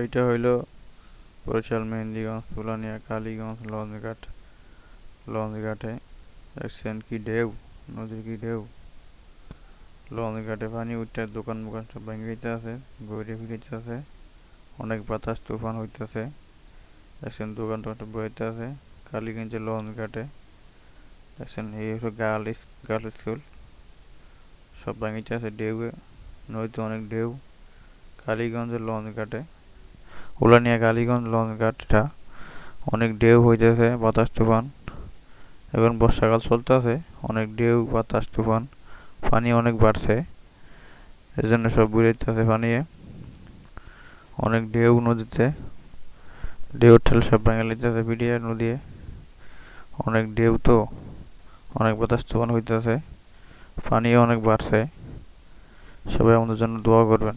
এইটা হইল বরিশাল, মেহেন্দিগঞ্জ, ফুলানিয়া, কালীগঞ্জ লঞ্চঘাট লঞ্চঘাটে দেখছেন কি ঢেউ, নদীর কি ঢেউ। লঞ্চঘাটে পানি উঠতে দোকান মোকান সব ভেঙে গেছে আছে গড়ে ফিরেছে আছে অনেক বাতাস, তুফান হইতেছে। দেখছেন দোকান টোকান সব বইতে আছে কালীগঞ্জের লঞ্চঘাটে দেখছেন এই হলো গার্লস গার্লস স্কুল সব ভেঙেছে আছে ঢেউয়ে, নদীতে অনেক ঢেউ। কালীগঞ্জের লঞ্চঘাটে উলানিয়া কালীগঞ্জ, লঞ্চঘাটটা অনেক ঢেউ হইতেছে, বাতাস তুফান। এখন বর্ষাকাল চলতেছে, অনেক ঢেউ, বাতাস, তুফান, পানি অনেক বাড়ছে। এর জন্য সব বুড়াইতেছে পানিয়ে অনেক ঢেউ নদীতে। ঢেউ ঠেল সব ভেঙে লিতেছে পিডিয়ে নদী অনেক ঢেউ তো, অনেক বাতাস, তুফান হইতেছে। পানিও অনেক বাড়ছে। সবাই আমাদের জন্য দোয়া করবেন।